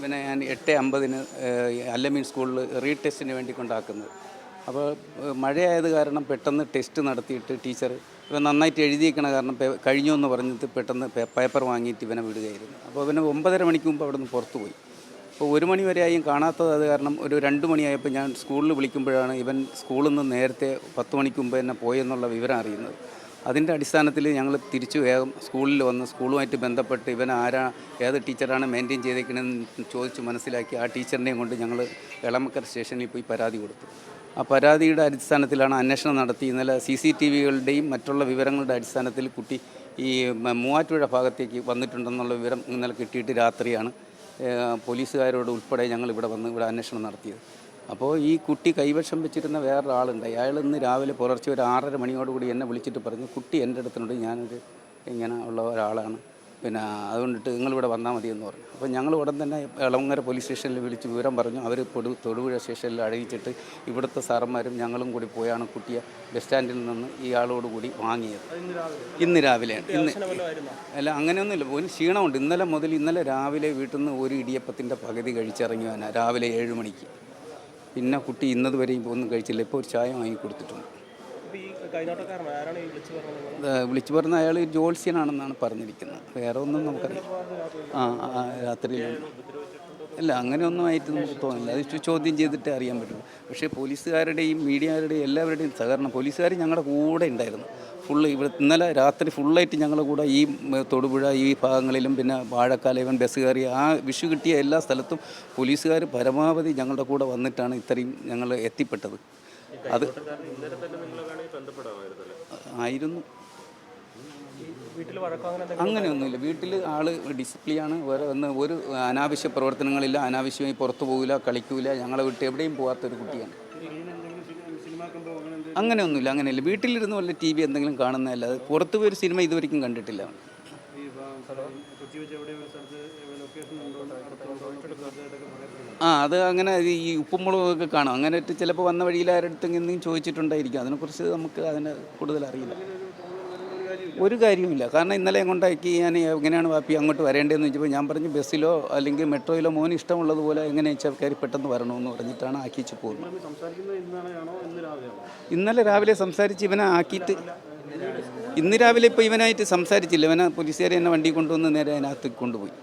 ഇവനെ ഞാൻ എട്ട് അമ്പതിന് അല്ലമീൻ സ്കൂളിൽ റീടെസ്റ്റിന് വേണ്ടി കൊണ്ടാക്കുന്നത്. അപ്പോൾ മഴയായത് കാരണം പെട്ടെന്ന് ടെസ്റ്റ് നടത്തിയിട്ട് ടീച്ചർ ഇവൻ നന്നായിട്ട് എഴുതിയിരിക്കണ കാരണം കഴിഞ്ഞു എന്ന് പറഞ്ഞിട്ട് പെട്ടെന്ന് പേപ്പർ വാങ്ങിയിട്ട് ഇവനെ വിടുകയായിരുന്നു. അപ്പോൾ പിന്നെ ഒമ്പതര മണിക്ക് മുമ്പ് അവിടെ നിന്ന് പുറത്തു പോയി. അപ്പോൾ ഒരു മണി വരെ ആയും കാണാത്തത് അത് കാരണം ഒരു രണ്ട് മണിയായപ്പോൾ ഞാൻ സ്കൂളിൽ വിളിക്കുമ്പോഴാണ് ഇവൻ സ്കൂളിൽ നിന്ന് നേരത്തെ പത്ത് മണിക്ക് മുമ്പ് തന്നെ പോയെന്നുള്ള വിവരം അറിയുന്നത്. അതിന്റെ അടിസ്ഥാനത്തിൽ ഞങ്ങൾ തിരിച്ചു വേഗം സ്കൂളിൽ വന്ന് സ്കൂളുമായിട്ട് ബന്ധപ്പെട്ട് ഇവൻ ആരാ ഏത് ടീച്ചറാണ് മെയിന്റെയിൻ ചെയ്തേക്കണമെന്ന് ചോദിച്ച് മനസ്സിലാക്കി ആ ടീച്ചറിനെയും കൊണ്ട് ഞങ്ങൾ എളമക്കർ സ്റ്റേഷനിൽ പോയി പരാതി കൊടുത്തു. ആ പരാതിയുടെ അടിസ്ഥാനത്തിലാണ് അന്വേഷണം നടത്തി. ഇന്നലെ സി സി ടി വികളുടെയും മറ്റുള്ള വിവരങ്ങളുടെ അടിസ്ഥാനത്തിൽ കുട്ടി ഈ മൂവാറ്റുപുഴ ഭാഗത്തേക്ക് വന്നിട്ടുണ്ടെന്നുള്ള വിവരം ഇന്നലെ കിട്ടിയിട്ട് രാത്രിയാണ് പോലീസുകാരോട് ഉൾപ്പെടെ ഞങ്ങൾ ഇവിടെ വന്ന് ഇവിടെ അന്വേഷണം നടത്തിയത്. അപ്പോൾ ഈ കുട്ടി കൈവശം വെച്ചിരുന്ന വേറൊരാളുണ്ട്. അയാൾ ഇന്ന് രാവിലെ പുലർച്ചെ ഒരു ആറര മണിയോടുകൂടി എന്നെ വിളിച്ചിട്ട് പറഞ്ഞു കുട്ടി എന്റെ അടുത്തുണ്ട് ഞാനൊരു ഇങ്ങനെ ഉള്ള ഒരാളാണ്. പിന്നെ അതുകൊണ്ടിട്ട് നിങ്ങളിവിടെ വന്നാൽ മതി എന്ന് പറഞ്ഞു. അപ്പോൾ ഞങ്ങൾ ഉടൻ തന്നെ എളമങ്ങര പോലീസ് സ്റ്റേഷനിൽ വിളിച്ച് വിവരം പറഞ്ഞു. അവർ പൊടു തൊടുപുഴ സ്റ്റേഷനിൽ അറിയിച്ചിട്ട് ഇവിടുത്തെ സാറന്മാരും ഞങ്ങളും കൂടി പോയാണ് കുട്ടിയെ ബസ് സ്റ്റാൻഡിൽ നിന്ന് ഈ ആളോട് കൂടി വാങ്ങിയത് ഇന്ന് രാവിലെയാണ് ഇന്ന് അല്ല അങ്ങനെയൊന്നുമില്ല. ഒരു ക്ഷീണമുണ്ട്. ഇന്നലെ മുതൽ ഇന്നലെ രാവിലെ വീട്ടിൽ നിന്ന് ഒരു ഇടിയപ്പത്തിന്റെ പകുതി കഴിച്ചിറങ്ങിയവനാ രാവിലെ ഏഴ് മണിക്ക്. പിന്നെ കുട്ടി ഇന്നത് വരെയും ഒന്നും കഴിച്ചില്ല. ഇപ്പോൾ ഒരു ചായ വാങ്ങി കൊടുത്തിട്ടുണ്ട് അപ്പോൾ ഈ കൈനോട്ടക്കാരൻ ആരാണ് ഈ വിളിച്ചു പറഞ്ഞ അയാൾ ജോത്സ്യനാണെന്നാണ് പറഞ്ഞിരിക്കുന്നത്. വേറെ ഒന്നും നമുക്കറിയാം ആ രാത്രി രാത്രിയിൽ അല്ല അങ്ങനെയൊന്നും ആയിട്ട് നമുക്ക് തോന്നില്ല. അത് ചോദ്യം ചെയ്തിട്ട് അറിയാൻ പറ്റുള്ളൂ. പക്ഷേ പോലീസുകാരുടെയും മീഡിയയുടെയും എല്ലാവരുടെയും സഹകരണം പോലീസുകാർ ഞങ്ങളുടെ കൂടെ ഉണ്ടായിരുന്നു. ഫുള്ള് ഇവിടെ ഇന്നലെ രാത്രി ഫുള്ളായിട്ട് ഞങ്ങളുടെ കൂടെ ഈ തൊടുപുഴ ഈ ഭാഗങ്ങളിലും പിന്നെ വാഴക്കാല ഇവൻ ബസ് കയറി ആ വിഷു കിട്ടിയ എല്ലാ സ്ഥലത്തും പോലീസുകാർ പരമാവധി ഞങ്ങളുടെ കൂടെ വന്നിട്ടാണ് ഇത്രയും ഞങ്ങൾ എത്തിപ്പെട്ടത്. അത് ആയിരുന്നു. അങ്ങനെയൊന്നുമില്ല. വീട്ടിൽ ആൾ ഡിസിപ്ലിനാണ്. വേറെ ഒന്ന് ഒരു അനാവശ്യ പ്രവർത്തനങ്ങളില്ല. അനാവശ്യമായി പുറത്തു പോകില്ല കളിക്കൂല. ഞങ്ങളെ വിട്ട് എവിടെയും പോകാത്തൊരു കുട്ടിയാണ്. അങ്ങനെയൊന്നുമില്ല. അങ്ങനെയല്ല. വീട്ടിലിരുന്ന് വല്ല ടി വി എന്തെങ്കിലും കാണുന്നതല്ലാതെ പുറത്തു പോയൊരു ഒരു സിനിമ ഇതുവരെയും കണ്ടിട്ടില്ല. ആ അത് അങ്ങനെ ഈ ഉപ്പും മുളകൊക്കെ കാണും. അങ്ങനെ ചിലപ്പോൾ വന്ന വഴിയിൽ ആരടുത്തെങ്കിലും ചോദിച്ചിട്ടുണ്ടായിരിക്കും. അതിനെക്കുറിച്ച് നമുക്ക് അതിനെ കൂടുതൽ അറിയില്ല. ഒരു കാര്യവുമില്ല. കാരണം ഇന്നലെ കൊണ്ടാക്കി ഞാൻ എങ്ങനെയാണ് വാപ്പി അങ്ങോട്ട് വരേണ്ടതെന്ന് ചോദിച്ചപ്പോൾ ഞാൻ പറഞ്ഞു ബസ്സിലോ അല്ലെങ്കിൽ മെട്രോയിലോ മോന് ഇഷ്ടമുള്ളതുപോലെ എങ്ങനെ വെച്ചാൽ കയറി പെട്ടെന്ന് വരണമെന്ന് പറഞ്ഞിട്ടാണ് ആക്കിച്ച് പോകുന്നത്. ഇന്നലെ രാവിലെ സംസാരിച്ച് ഇവനെ ആക്കിയിട്ട് ഇന്ന് രാവിലെ ഇപ്പോൾ ഇവനായിട്ട് സംസാരിച്ചില്ല. ഇവനെ പോലീസുകാരെ എന്നെ വണ്ടി കൊണ്ടുവന്ന് നേരെ അതിനകത്ത് കൊണ്ടുപോയി.